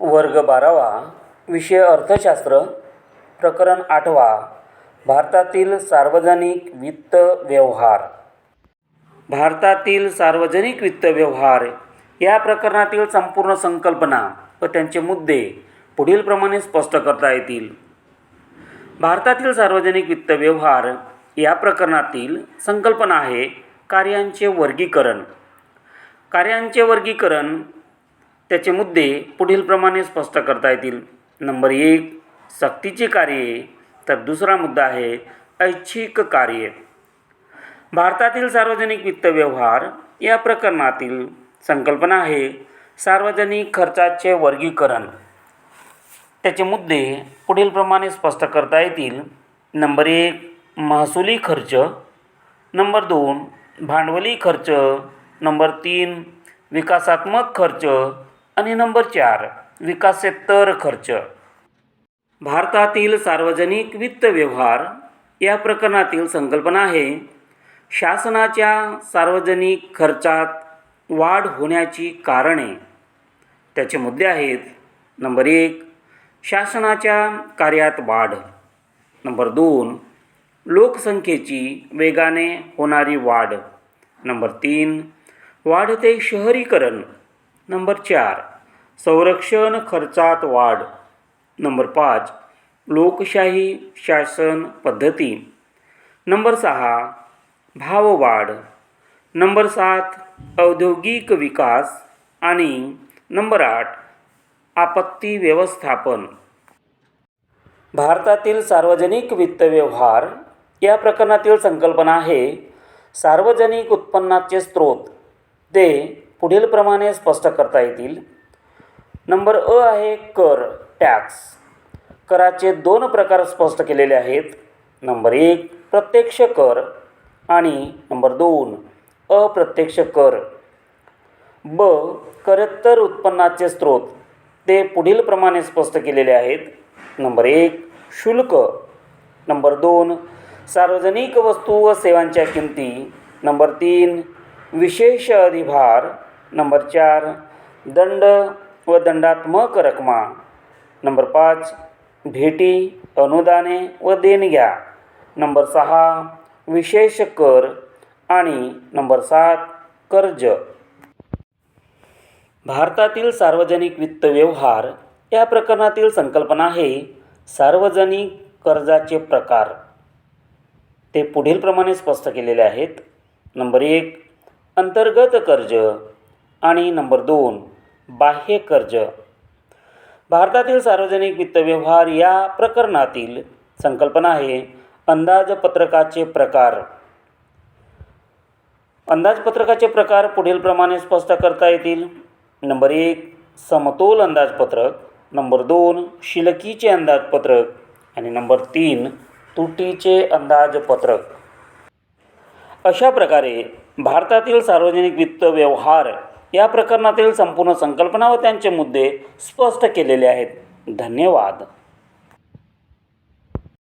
वर्ग बारावा विषय अर्थशास्त्र प्रकरण आठवा भारतातील सार्वजनिक वित्त व्यवहार. भारतातील सार्वजनिक वित्त व्यवहार या प्रकरणातील संपूर्ण संकल्पना व त्यांचे मुद्दे पुढीलप्रमाणे स्पष्ट करता येतील. भारतातील सार्वजनिक वित्त व्यवहार या प्रकरणातील संकल्पना आहे कार्यांचे वर्गीकरण. कार्यांचे वर्गीकरण त्याचे मुद्दे पुढीलप्रमाणे स्पष्ट करता येतील. नंबर एक सक्तीची कार्ये तर दुसरा मुद्दा आहे ऐच्छिक कार्ये. भारतातील सार्वजनिक वित्त व्यवहार या प्रकरणातील संकल्पना आहे सार्वजनिक खर्चाचे वर्गीकरण. त्याचे मुद्दे पुढीलप्रमाणे स्पष्ट करता येतील. नंबर एक महसुली खर्च. नंबर दोन भांडवली खर्च. नंबर तीन विकासात्मक खर्च. आणि नंबर चार विकासेतर खर्च. भारतातील सार्वजनिक वित्त व्यवहार या प्रकरणातील संकल्पना आहे शासनाच्या सार्वजनिक खर्चात वाढ होण्याची कारणे. त्याचे मुद्दे आहेत नंबर एक शासनाच्या कार्यात वाढ. नंबर दोन लोकसंख्येची वेगाने होणारी वाढ. नंबर तीन वाढते शहरीकरण. नंबर चार संरक्षण खर्चात वाढ. नंबर पाच लोकशाही शासन पद्धती. नंबर सहा भाववाढ नंबर सात औद्योगिक विकास. आणि नंबर आठ आपत्ती व्यवस्थापन. भारतातील सार्वजनिक वित्त व्यवहार या प्रकरणातील संकल्पना आहे सार्वजनिक उत्पन्नाचे स्रोत. ते पुढीलप्रमाणे स्पष्ट करता येतील. नंबर अ आहे कर टॅक्स. कराचे दोन प्रकार स्पष्ट केलेले आहेत. नंबर एक प्रत्यक्ष कर आणि नंबर दोन अप्रत्यक्ष कर. ब करत्तर उत्पन्नाचे स्रोत. ते पुढीलप्रमाणे स्पष्ट केलेले आहेत. नंबर एक शुल्क. नंबर दोन सार्वजनिक वस्तू व सेवांच्या किमती. नंबर तीन विशेष अधिभार. नंबर चार दंड व दंडात्मक रकमा. नंबर पाच भेटी अनुदाने व देणग्या. नंबर सहा विशेष कर आणि नंबर सात कर्ज. भारतातील सार्वजनिक वित्त व्यवहार या प्रकरणातील संकल्पना आहे सार्वजनिक कर्जाचे प्रकार. ते पुढीलप्रमाणे स्पष्ट केलेले आहेत. नंबर एक अंतर्गत कर्ज. आणि नंबर दोन बाह्य कर्ज. भारतातील सार्वजनिक वित्त व्यवहार या प्रकरणातील संकल्पना आहे अंदाजपत्रकाचे प्रकार. अंदाजपत्रकाचे प्रकार पुढीलप्रमाणे स्पष्ट करता येतील. नंबर एक समतोल अंदाजपत्रक नंबर दोन शिलकीचे अंदाजपत्रक आणि नंबर तीन तुटीचे अंदाजपत्रक अशा प्रकारे भारतातील सार्वजनिक वित्त व्यवहार या प्रकरणातील संपूर्ण संकल्पना व त्यांचे मुद्दे स्पष्ट केलेले आहेत. धन्यवाद.